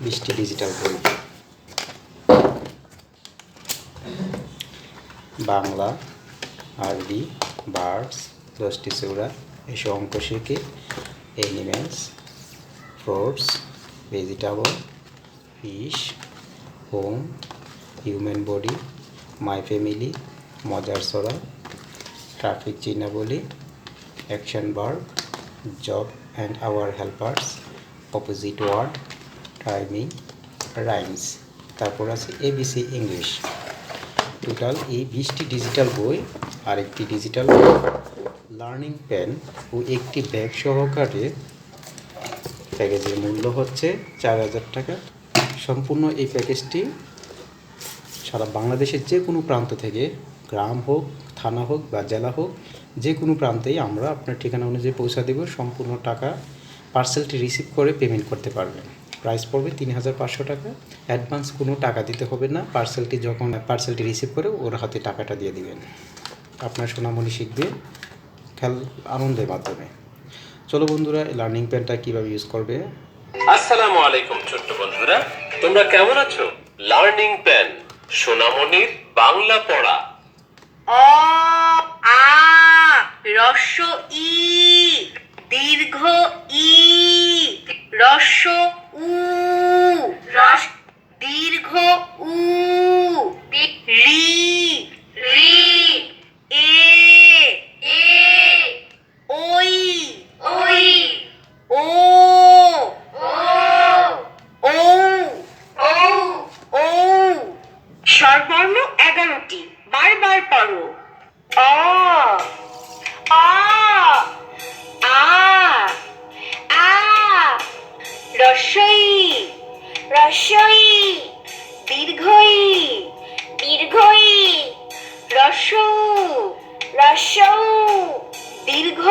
বৃষ্টি ডিজিটাল বই বাংলা, আরবি, বার্ডস দশটি চৌড়া এসব অঙ্ক শিখে animals fruits vegetable fish home human body my family মজার সরা traffic চিহ্নাবলী action verb job and our helpers opposite word timing rhymes তারপর আছে এবিসি ইংলিশ টোটাল এই বিশটি ডিজিটাল বই আর একটি ডিজিটাল লার্নিং পেন ও একটি ব্যাগ সহকারে প্যাকেজের মূল্য হচ্ছে চার হাজার টাকা। সম্পূর্ণ এই প্যাকেজটি সারা বাংলাদেশের যে কোনো প্রান্ত থেকে, গ্রাম হোক, থানা হোক বা জেলা হোক, যে কোনো প্রান্তেই আমরা আপনার ঠিকানা অনুযায়ী পৌঁছা দেব। সম্পূর্ণ টাকা পার্সেলটি রিসিভ করে পেমেন্ট করতে পারবেন। প্রাইস পড়বে তিন হাজার পাঁচশো টাকা। অ্যাডভান্স কোনো টাকা দিতে হবে না। পার্সেলটি যখন পার্সেলটি রিসিভ করে ওর হাতে টাকাটা দিয়ে দিবেন। আপনার সোনামণি শিখবে খেল আনন্দের মাধ্যমে। চলো বন্ধুরা লার্নিং প্যানটা কীভাবে ইউজ করবে? আসসালামু আলাইকুম ছোট্ট বন্ধুরা। তোমরা কেমন আছো? লার্নিং পেন সোনামণির বাংলা পড়া। অ আ রস্য ই দীর্ঘ ই রস্য উ রস দীর্ঘ উ রি রি এ এ ওই ওই ও ও ও ও ও স্বরবর্ণ এগারোটি বারবার পড়ো অ আ আ আ দীর্ঘই দীর্ঘই রস্য রস্য দীর্ঘ